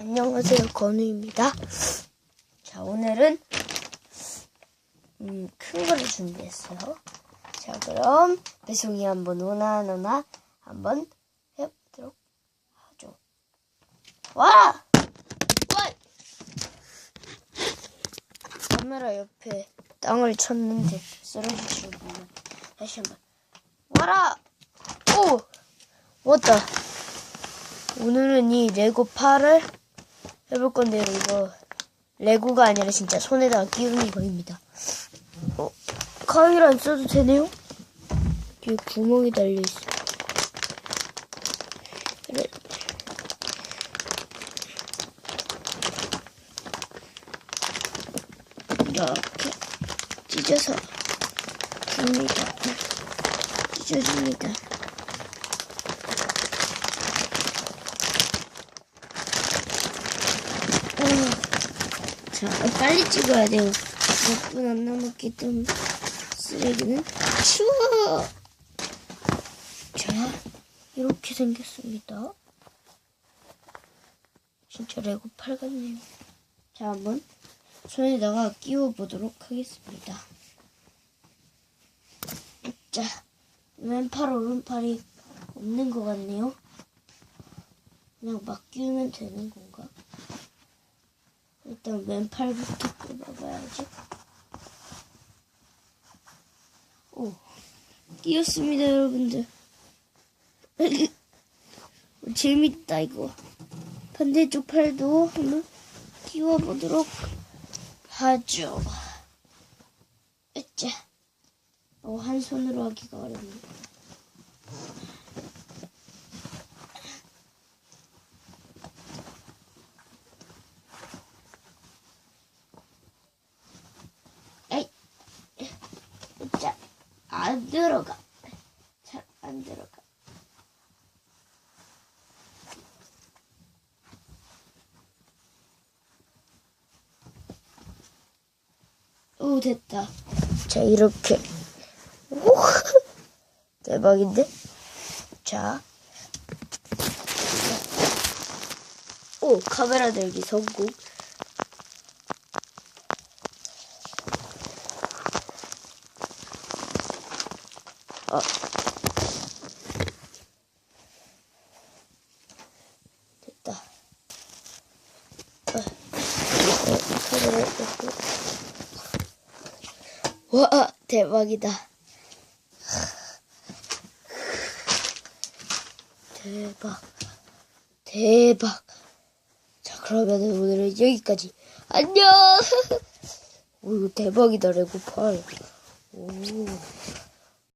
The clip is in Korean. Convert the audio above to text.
안녕하세요, 건우입니다. 자, 오늘은 음, 큰 거를 준비했어요. 자, 그럼 배송이 한번 오나 노나 한번 해보도록 하죠. 와! 와! 카메라 옆에 땅을 쳤는데 몰라. 다시 한번. 와라! 오! 왔다. 오늘은 이 레고 팔을 해볼 건데요. 이거 레고가 아니라 진짜 손에다가 끼우는 거입니다. 어, 가위를 안 써도 되네요? 뒤에 구멍이 달려있어. 이렇게 찢어서 줍니다. 찢어줍니다. 어, 자, 빨리 찍어야 돼요. 몇 분 안 남았기 때문에 쓰레기는 치워. 자, 이렇게 생겼습니다. 진짜 레고 팔 같네요. 자, 한번 손에다가 끼워 보도록 하겠습니다. 자, 왼팔 오른팔이 없는 것 같네요. 그냥 막 끼우면 되는 건가? 일단 왼팔부터 꼽아봐야지. 오, 끼었습니다, 여러분들. 재밌다, 이거. 반대쪽 팔도 한번 끼워보도록 하죠. 으짜. 어, 한 손으로 하기가 어렵네. 에이, 으짜. 안 들어가. 잘 안 들어가. 오, 됐다. 자, 이렇게. 오, 대박인데? 자. 오, 카메라 들기 성공. 아. 됐다. 아. 어. 와, 대박이다. 대박. 대박. 자, 그러면 오늘은 여기까지. 안녕! 오, 이거 대박이다, 레고팔. 오.